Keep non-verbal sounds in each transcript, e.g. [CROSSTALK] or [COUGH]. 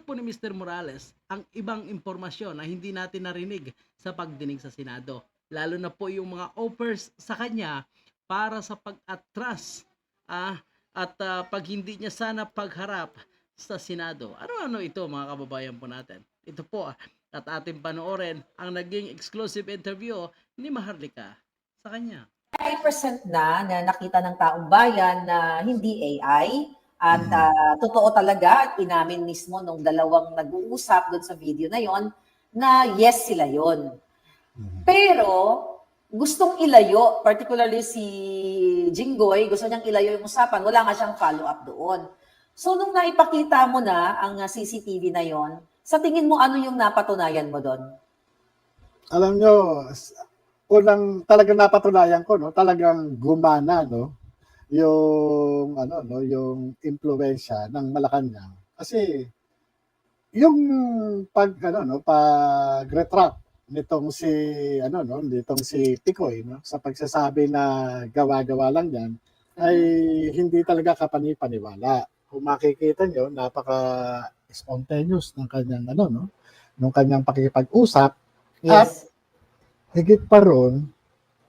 napulot po ni Mr. Morales ang ibang impormasyon na hindi natin narinig sa pagdinig sa Senado. Lalo na po yung mga offers sa kanya para sa pag-atras ah, at ah, pag hindi niya sana pagharap sa Senado. Ano-ano ito mga kababayan po natin? Ito po ah, at ating panoorin ang naging exclusive interview ni Maharlika sa kanya. 5% na na nakita ng taong bayan na hindi AI at ah, totoo talaga inamin mismo nung dalawang nag-uusap doon sa video na yon na yes sila yon. Mhm. Pero gustong ilayo, particularly si Jinggoy, gusto niyang ilayo yung usapan, wala nga siyang follow-up doon. So nung naipakita mo na ang ah, CCTV na yon, sa tingin mo ano yung napatunayan mo doon? Alam nyo, unang talagang napatunayan ko, no, talagang gumana, no, yung, ano, no, yung impluensya ng Malacanang. Kasi, yung pag, ano, no, pag retract nitong si, ano, no, nitong si Tikoy, no, sa pagsasabi na gawa-gawa lang yan, ay hindi talaga kapani-paniwala. Kung makikita nyo, napaka spontaneous ng kanyang, ano, no, nung kanyang pakikipag-usap, Yes. higit pa ron,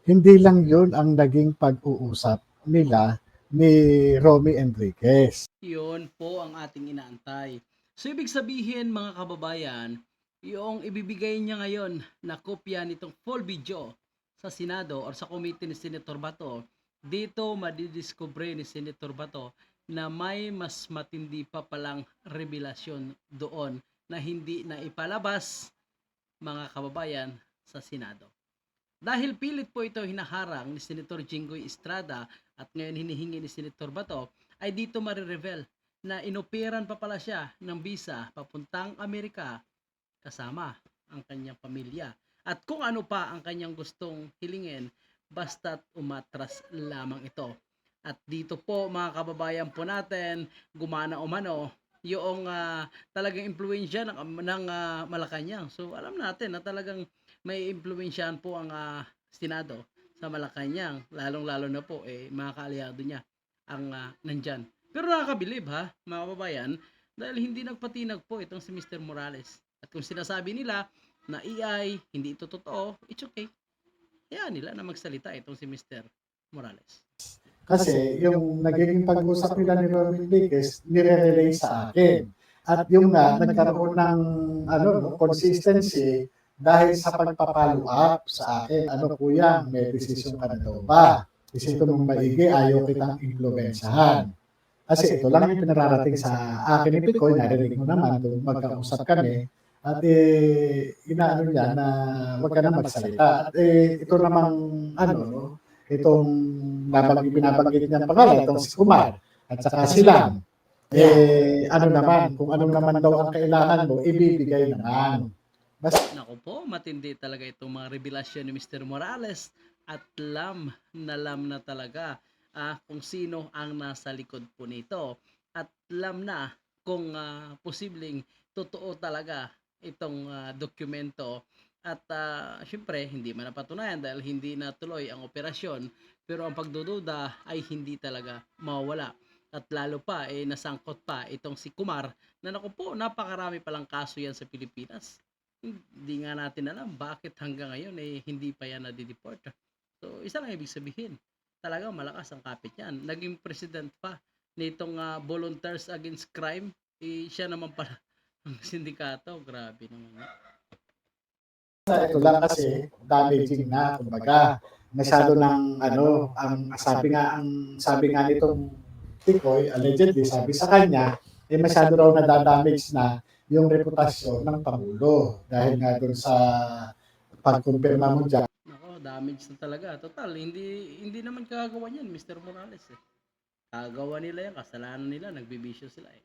hindi lang yun ang naging pag-uusap nila ni Romy Enriquez. Yun po ang ating inaantay. So ibig sabihin mga kababayan, yung ibibigay niya ngayon na kopya nitong full video sa Senado or sa committee ni Senator Bato, dito madidiscover ni Senator Bato na may mas matindi pa palang revelasyon doon na hindi na ipalabas mga kababayan sa Senado. Dahil pilit po ito hinaharang ni Senator Jinggoy Estrada at ngayon hinihingi ni Senator Bato, ay dito marireveal na inoperan pa pala siya ng visa papuntang Amerika kasama ang kanyang pamilya. At kung ano pa ang kanyang gustong hilingin, basta't umatras lamang ito. At dito po mga kababayan po natin, gumana umano yung ah, talagang impluensya ng, ng ah, Malacanang. So alam natin na talagang may impluensyahan po ang ah, Senado sa Malacanang, lalong-lalo na po eh mga kaalyado niya ang ah, nandyan. Pero nakakabilib ha, mga kababayan, dahil hindi nagpatinag po itong si Mr. Morales. At kung sinasabi nila na AI, hindi ito totoo, it's okay. Kaya nila na magsalita itong si Mr. Morales. Kasi yung naging pag-usap nila ni Romy Enriquez, nire-relay sa akin. At yung nga, nagkaroon ng ano, no, consistency dahil sa pagpapalo up sa akin. Ano kuya, may desisyon ka na daw ba? Isipin mong maigi, ayaw kitang impluensyahan. Kasi ito lang yung pinararating sa akin ni Picoy, narinig mo naman kung magkausap kami. At eh, inaano niya na huwag ka na magsalita. At eh, ito namang, ano, no, itong nabang, binabanggit niyang pangalan, itong si Kumar, at saka si Lam. Eh, ano naman, kung ano naman daw ang kailangan mo, ibibigay naman. Naku po, matindi talaga itong mga revelasyon ni Mr. Morales at lam na lam na talaga ah, kung sino ang nasa likod po nito. At lam na kung ah, posibleng totoo talaga itong ah, dokumento. At ah, syempre, hindi man napatunayan dahil hindi natuloy ang operasyon. Pero ang pagdududa ay hindi talaga mawala. At lalo pa, eh, nasangkot pa itong si Kumar na naku po, napakarami palang kaso yan sa Pilipinas hindi nga natin alam bakit hanggang ngayon eh hindi pa yan nadideport. So, isa lang ibig sabihin. Talagang malakas ang kapit yan. Naging president pa nitong ah, Volunteers Against Crime. Eh, siya naman pala [LAUGHS] ang sindikato. Grabe naman. Ito lang kasi damaging na, kumbaga. Masyado ng ano, ang sabi nga ang sabi nga nitong Tikoy, allegedly, sabi sa kanya, eh masyado raw nadadamage na yung reputasyon ng Pangulo. Dahil nga doon sa pagkumpirma mo dyan, Nako, damage na talaga. Total, hindi hindi naman kagagawa niyan, Mr. Morales eh. Kagawa nila yan, kasalanan nila, nagbibisyo sila eh.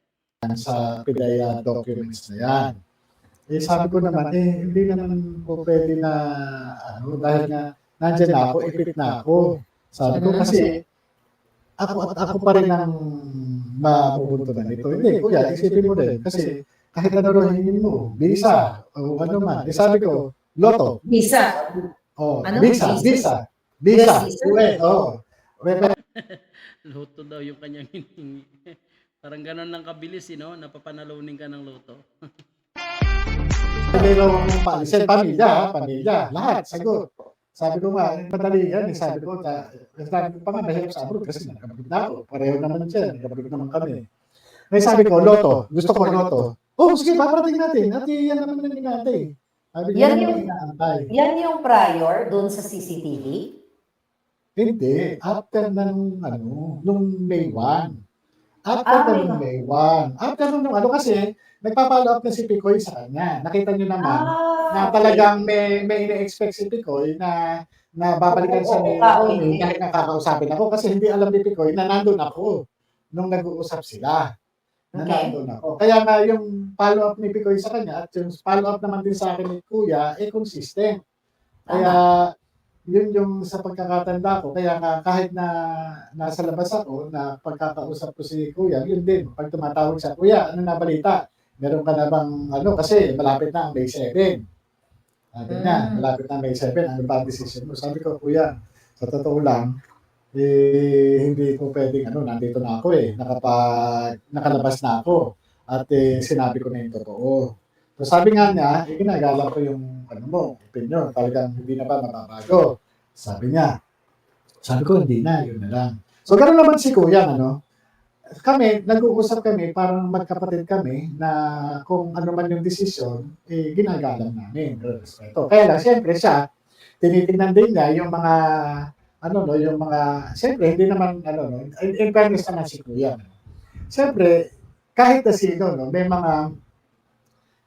sa PIDEA documents na yan. Eh sabi ko naman, eh hindi naman po pwede na, ano, dahil nga nandyan na ako, ipit na ako. Sabi ko kasi, ako at ako pa rin ang mabubuntunan nito. Hindi, kuya, isipin mo din. Kasi kahit ano rin hingin mo, visa, o ano man. Eh, sabi ko, loto, Visa. oh, Ano? visa, Visa? visa, visa, Visa? uwi, oh. Luto daw yung kanyang hiningi. [LAUGHS] Parang ganun lang kabilis, eh, no? Napapanalunin ka ng loto. Hindi raw ang paalisin. Pamilya, pamilya. Lahat, sagot. Sabi ko nga, madali yan. eh. Sabi ko, ta, sabi ko pa nga, mahirap sa abroad kasi nakabig na ako. Pareho naman siya, nakabig naman kami. May sabi ko, loto. Gusto ko loto. Oh, sige, paparating natin. At yan naman. Sabi ko, Yan yung- inaantay. Yan yung prior dun sa CCTV. Hindi. After ng, ano, nung May 1. After Ah, na May nung May 1. After nung ano kasi, nagpa-follow up na si Picoy sa kanya. Nakita nyo naman na Ah, talagang may may ine-expect si Picoy na na babalikan Oo, sa kausapin. Tony kahit nakakausapin ako kasi hindi alam ni Picoy na nandun ako nung nag-uusap sila. Na Okay. nandun ako. Kaya nga yung follow up ni Picoy sa kanya at yung follow up naman din sa akin ni Kuya, eh consistent. Kaya yun yung sa pagkakatanda ko. Kaya nga kahit na nasa labas ako na pagkakausap ko si Kuya, yun din. Pag tumatawag siya, Kuya, ano na balita? Meron ka na bang ano kasi malapit na ang May 7. Sabi niya, Mm. malapit na ang May 7, ano ba ang decision mo? Sabi ko, Kuya, sa totoo lang, eh, hindi ko pwedeng, ano, nandito na ako eh, nakapag, nakalabas na ako. At eh, sinabi ko na yung totoo. So sabi nga niya, eh, ginagalang ko yung ano mo, opinion, talagang hindi na ba mababago. Sabi niya, sabi ko hindi na, yun na lang. So ganoon naman si Kuya, ano, kami, nag-uusap kami, parang magkapatid kami na kung ano man yung desisyon, eh, ginagalang namin. Respeto. Kaya lang, siyempre siya, tinitingnan din niya yung mga, ano no, yung mga, siyempre, hindi naman, ano no, in, in fairness naman si Kuya. No? Siyempre, kahit na sino, no, may mga,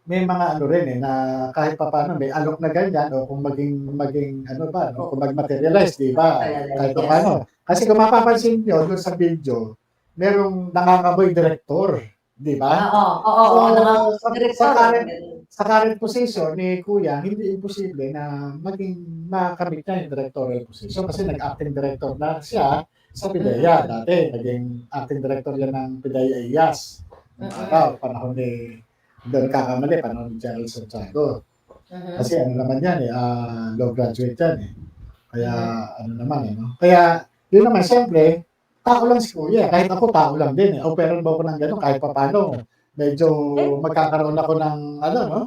may mga ano rin eh, na kahit pa paano, may alok na ganyan, o kung maging, maging, ano ba, no, kung mag-materialize, di ba? Kahit pa paano. Kasi kung mapapansin nyo, doon sa video, merong nangangamoy director, di ba? Oo, oo, oo. So, Mga sa, director. sa current, sa current position ni Kuya, hindi imposible na maging makamit niya yung directorial position kasi nag-acting director na siya sa PIDEA dati. Naging acting director yan ng PIDEA IAS. Noong Mhm. araw, panahon ni, doon kakamali, panahon ni Gerald Santiago. Mhm. Kasi ano naman yan eh, ah, law graduate yan eh. Kaya ano naman eh, no? Kaya yun naman, siyempre, tao lang si Kuya. Kahit ako, tao lang din eh. Operan ba ako ng gano'n kahit pa paano. Medyo magkakaroon ako ng ano, no?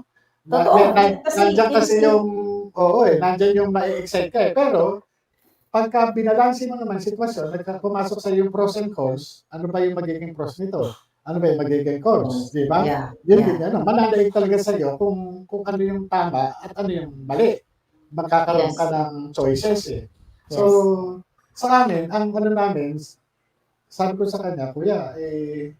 Na, Totoo. na, na- Kasi nandyan kasi yung, oo eh, nandyan yung na-excite ka eh. Pero, pagka binalansin mo naman sitwasyon, nagka pumasok sa yung pros and cons, ano ba yung magiging pros nito? Ano ba yung magiging cons? Di ba? Yeah. Yun yeah. din, ano, mananaig talaga sa iyo kung, kung ano yung tama at ano yung mali. Magkakaroon Yes. ka ng choices eh. So, sa amin, ang ano namin, sabi ko sa kanya, Kuya, eh,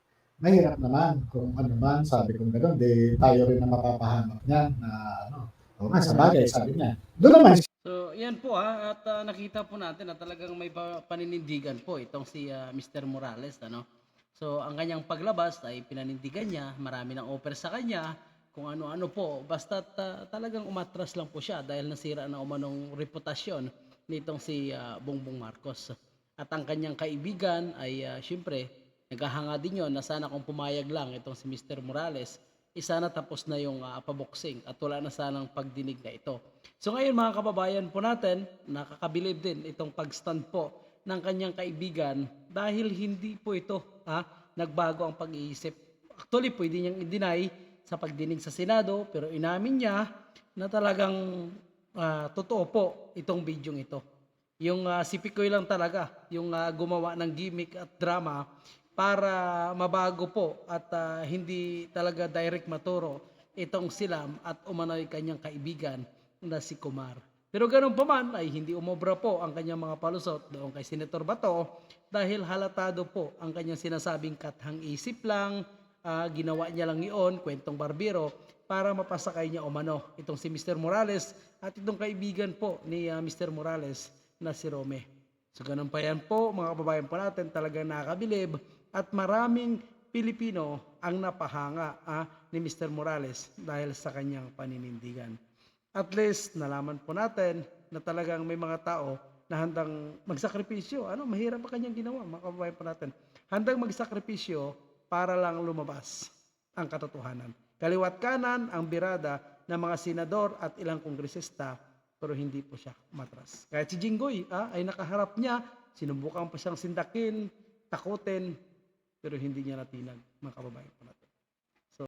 mahirap naman kung ano man, sabi ko gano'n, di tayo rin na mapapahanap niyan na ano. O nga, sa bagay, sabi niya. Doon naman So, yan po ha, at ah, nakita po natin na talagang may pa- paninindigan po itong si ah, Mr. Morales, ano. So, ang kanyang paglabas ay pinanindigan niya, marami ng offer sa kanya, kung ano-ano po, basta talagang umatras lang po siya dahil nasira na umanong reputasyon nitong si ah, Bongbong Marcos. At ang kanyang kaibigan ay ah, syempre, naghahanga din yon na sana kung pumayag lang itong si Mr. Morales, isa na tapos na yung ah, paboksing at wala na sanang pagdinig na ito. So ngayon mga kababayan po natin, nakakabilib din itong pag-stand po ng kanyang kaibigan dahil hindi po ito ha, nagbago ang pag-iisip. Actually, pwede niyang i-deny sa pagdinig sa Senado pero inamin niya na talagang ah, totoo po itong bidyong ito. Yung uh, si Picoy lang talaga, yung ah, gumawa ng gimmick at drama para mabago po at ah, hindi talaga direct maturo itong silam at umano'y kanyang kaibigan na si Kumar. Pero ganun pa man ay hindi umobra po ang kanyang mga palusot doon kay Senator Bato dahil halatado po ang kanyang sinasabing kathang isip lang, ah, ginawa niya lang iyon, kwentong barbero, para mapasakay niya umano itong si Mr. Morales at itong kaibigan po ni ah, Mr. Morales na si Rome. So ganun pa yan po mga kababayan po natin talagang nakakabilib at maraming Pilipino ang napahanga ah, ni Mr. Morales dahil sa kanyang paninindigan. At least nalaman po natin na talagang may mga tao na handang magsakripisyo. Ano, mahirap pa kanyang ginawa, mga kababayan po natin. Handang magsakripisyo para lang lumabas ang katotohanan. Kaliwat kanan ang birada ng mga senador at ilang kongresista pero hindi po siya matras. Kahit si Jinggoy ah, ay nakaharap niya, sinubukan pa siyang sindakin, takutin, pero hindi niya natinag, mga kababayan natin.